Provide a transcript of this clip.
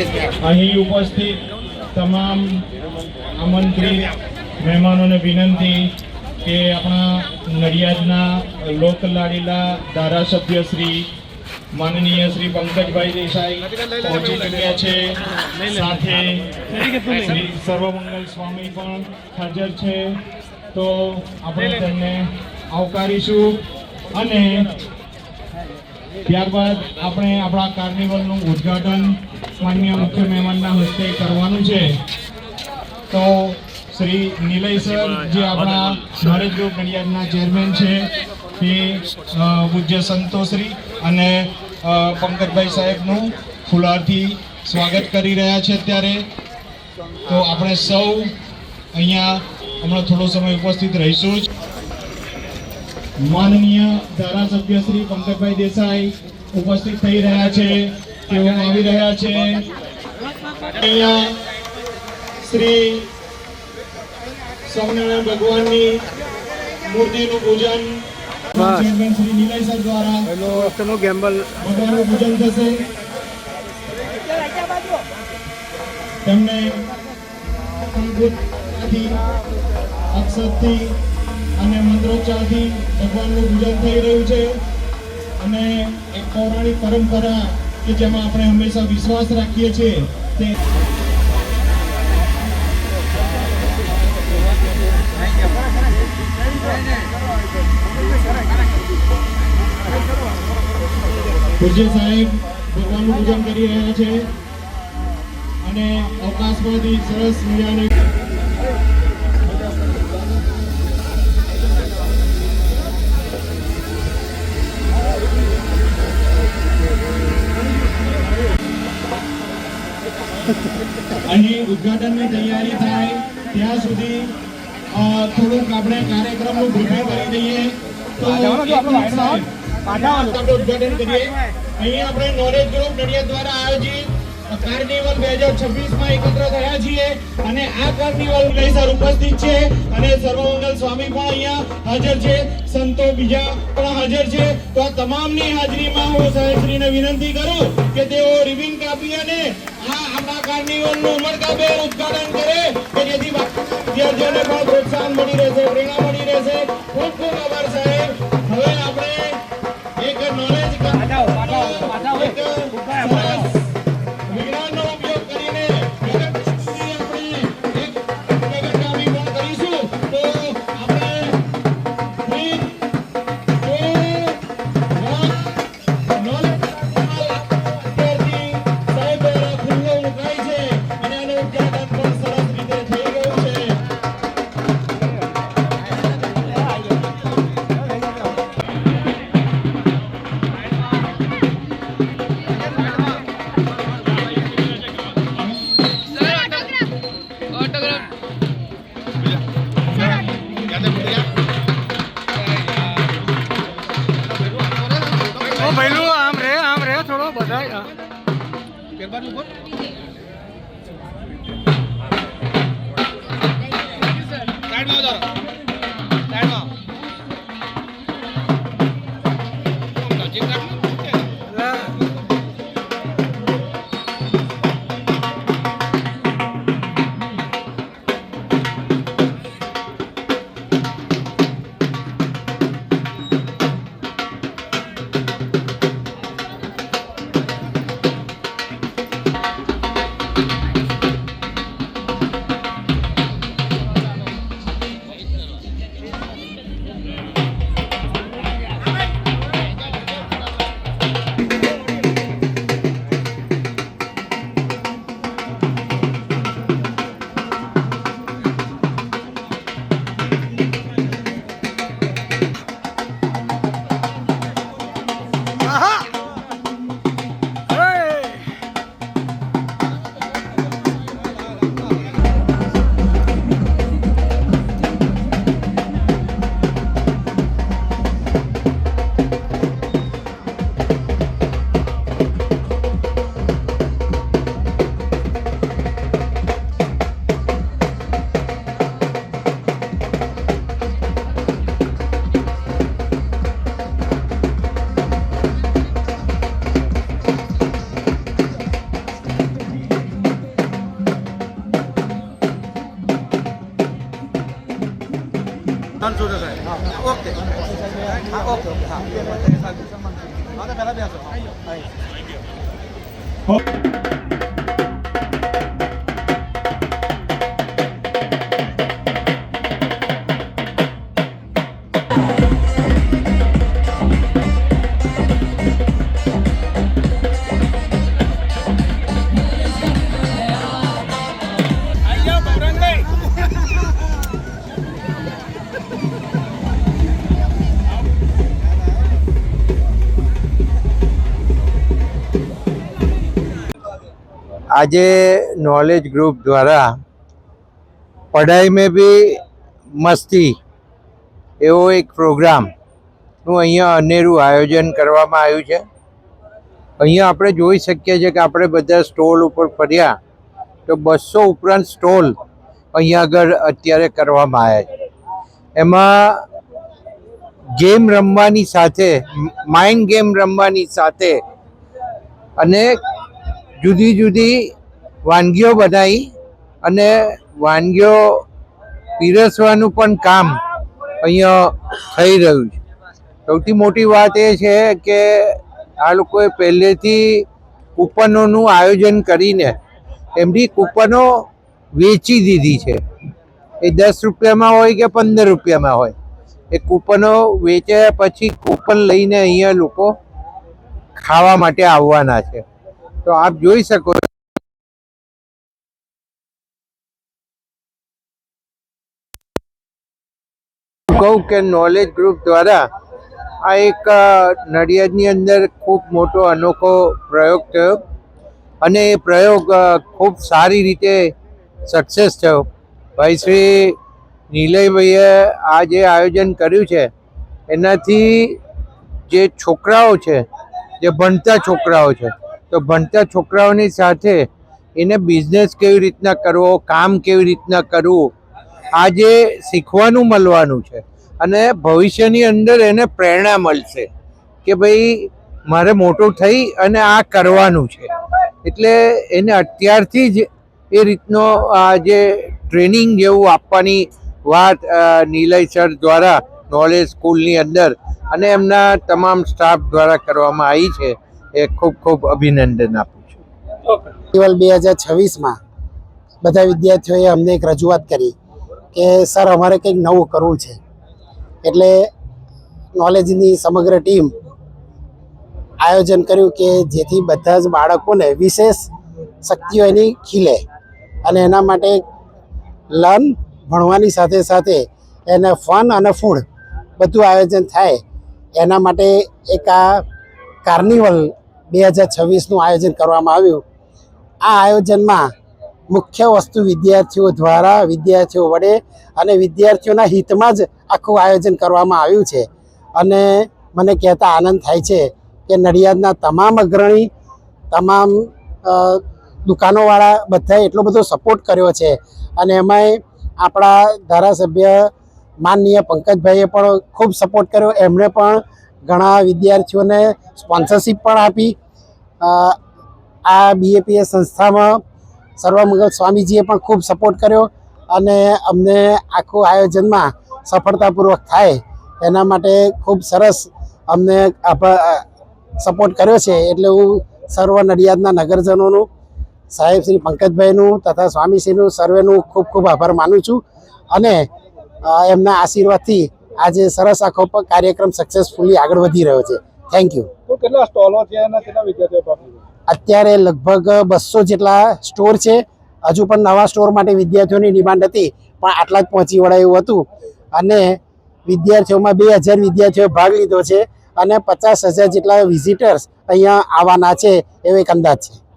અહીં ઉપસ્થિત તમામ આમંત્રિત મહેમાનોને વિનંતી કે આપણા નડિયાદના લોકલાડીલા ધારાસભ્ય શ્રી માનનીય શ્રી પંકજભાઈ દેસાઈ પહોંચી ચૂક્યા છે. સાથે શ્રી સર્વમંગલ સ્વામી પણ હાજર છે. તો આપણે તેમને આવકારીશું. અને ત્યારબાદ આપણે આપણા કાર્નિવલનું ઉદ્ઘાટન માન્ય મુખ્ય મહેમાનના હસ્તે કરવાનું છે. તો શ્રી નિલય સર, જે આપણા નોલેજ ગ્રુપ ચેરમેન છે તે પૂજ્ય સંતોશ્રી અને પંકજભાઈ સાહેબનું ફુલારથી સ્વાગત કરી રહ્યા છે અત્યારે. તો આપણે સૌ અહીંયા હમણાં થોડો સમય ઉપસ્થિત રહીશું. જ માનનીય ધારાસભ્ય શ્રી પંકજભાઈ દેસાઈ ઉપસ્થિત થઈ રહ્યા છે. તેઓ આવી રહ્યા છે. અહીંયા શ્રી સ્વામિનારાયણ ભગવાનની મૂર્તિનું પૂજન ચેરમેન શ્રી નિલય સર દ્વારા ભગવાનનું પૂજન થશે. તેમને અંગૂઠાથી, અક્ષતથી અને મંત્રોચ્ચારથી ભગવાનનું પૂજન થઈ રહ્યું છે. અને એક પૌરાણિક પરંપરા કે જેમાં આપણે હંમેશા વિશ્વાસ રાખીએ છીએ તે પૂજ્ય સાહેબ ભગવાનનું પૂજન કરી રહ્યા છે. અને અવકાશમાંથી સરસ મજાની અહીં ઉદઘાટનની તૈયારી થાય. ત્યાં સુધી થોડુંક આપણે કાર્યક્રમનું બ્રીફિંગ કરી દઈએ. તો ઉદ્ઘાટન કરીએ. અહીં આપણે નોલેજ ગ્રુપ નડિયાદ દ્વારા આયોજિત કાર્નિવલ બે હજાર છવ્વીસમાં એકત્ર થયા છીએ અને આ કાર્નિવલ સર ઉપસ્થિત છે અને સર્વમંગલ સ્વામી પણ અહીંયા હાજર છે, સંતો બીજા પણ હાજર છે. તો આ તમામની હાજરીમાં હું સાહેબશ્રીને વિનંતી કરું કે તેઓ રિબિન કાપી અને આ આપણા કાર્નિવલનું ઉમળકાભેર ઉદઘાટન કરે કે જેથી વિદ્યાર્થીઓને પણ પ્રોત્સાહન મળી રહેશે, પ્રેરણા મળી રહેશે. ખૂબ ખૂબ આભાર સાહેબ. હવે આપણે ಮಾಡಬಹುದು ઓકે હા ઓકે ઓકે હા હા તો પહેલા બેસો આજે નોલેજ ગ્રુપ દ્વારા પઢાઈ મેં બી મસ્તી એવો એક પ્રોગ્રામનું અહીંયા અનેરું આયોજન કરવામાં આવ્યું છે. અહીંયા આપણે જોઈ શકીએ છીએ કે આપણે બધા સ્ટોલ ઉપર ફર્યા તો બસો ઉપરાંત સ્ટોલ અહીંયા આગળ અત્યારે કરવામાં આવ્યા છે. એમાં ગેમ રમવાની સાથે માઇન્ડ ગેમ રમવાની સાથે અને જુદી જુદી વાનગીઓ બનાવી અને વાનગીઓ પીરસવાનું પણ કામ અહીંયા થઈ રહ્યું છે. સૌથી મોટી વાત એ છે કે આ લોકોએ પહેલેથી કૂપનોનું આયોજન કરીને એમની કૂપનો વેચી દીધી છે. એ દસ રૂપિયામાં હોય કે પંદર રૂપિયામાં હોય. એ કૂપનો વેચ્યા પછી કૂપન લઈને અહીંયા લોકો ખાવા માટે આવવાના છે. તો આપ જોઈ શકો કહું કે નોલેજ ગ્રુપ દ્વારા આ એક નડિયાદની અંદર ખૂબ મોટો અનોખો પ્રયોગ થયો અને એ પ્રયોગ ખૂબ સારી રીતે સક્સેસ થયો. ભાઈ શ્રી નીલયભાઈએ આ જે આયોજન કર્યું છે, એનાથી જે છોકરાઓ છે, જે ભણતા છોકરાઓ છે તો ભણતા છોકરાઓની સાથે એને બિઝનેસ કેવી રીતના કરવો, કામ કેવી રીતના કરવું, આજે શીખવાનું મળવાનું છે. અને ભવિષ્યની અંદર એને પ્રેરણા મળશે કે ભાઈ મારે મોટું થઈ અને આ કરવાનું છે. એટલે એને અત્યારથી જ એ રીતનો આ જે ટ્રેનિંગ જેવું આપવાની વાત નિલય સર દ્વારા, નોલેજ સ્કૂલની અંદર અને એમના તમામ સ્ટાફ દ્વારા કરવામાં આવી છે. એ ખૂબ ખૂબ અભિનંદન આપું છું. ફેસ્ટિવલ બે હજાર છવ્વીસમાં બધા વિદ્યાર્થીઓએ અમને એક રજૂઆત કરી કે સર અમારે કંઈક નવું કરવું છે. એટલે નોલેજની સમગ્ર ટીમ આયોજન કર્યું કે જેથી બધા જ બાળકોને વિશેષ શક્તિઓ એની ખીલે અને એના માટે લર્ન ભણવાની સાથે સાથે એને ફન અને ફૂડ બધું આયોજન થાય. એના માટે એક આ કાર્નિવલ બે હજાર છવ્વીસનું આયોજન કરવામાં આવ્યું. આ આયોજનમાં મુખ્ય વસ્તુ વિદ્યાર્થીઓ દ્વારા વિદ્યાર્થીઓ વડે અને વિદ્યાર્થીઓના હિતમાં જ આખું આયોજન કરવામાં આવ્યું છે. અને મને કહેતા આનંદ થાય છે કે નડિયાદના તમામ અગ્રણી, તમામ દુકાનોવાળા બધાએ એટલો બધો સપોર્ટ કર્યો છે. અને એમાંય આપણા ધારાસભ્ય માનનીય પંકજભાઈએ પણ ખૂબ સપોર્ટ કર્યો. એમણે પણ ઘણા વિદ્યાર્થીઓને સ્પોન્સરશિપ પણ આપી. આ બીએપીએસ સંસ્થામાં સર્વમંગલ સ્વામીજીએ પણ ખૂબ સપોર્ટ કર્યો અને અમને આખું આયોજનમાં સફળતાપૂર્વક થાય. એના માટે ખૂબ સરસ અમને સપોર્ટ કર્યો છે. એટલે હું સર્વ નડિયાદના નગરજનોનું, સાહેબ શ્રી પંકજભાઈનું તથા સ્વામીશ્રીનું સર્વેનું ખૂબ ખૂબ આભાર માનું છું. અને એમના આશીર્વાદથી આજે સરસ આખો પ- કાર્યક્રમ સક્સેસફુલી આગળ વધી રહ્યો છે. થેન્ક યુ કેટલા સ્ટોલો છે અને કેટલા વિદ્યાર્થીઓ અત્યારે લગભગ બસો જેટલા સ્ટોર છે. હજુ પણ નવા સ્ટોર માટે વિદ્યાર્થીઓની ડિમાન્ડ હતી પણ આટલા જ પહોંચી વળાય એવું હતું. અને વિદ્યાર્થીઓમાં બે હજાર વિદ્યાર્થીઓએ ભાગ લીધો છે અને પચાસ હજાર જેટલા વિઝિટર્સ અહીંયા આવવાના છે એવો એક અંદાજ છે.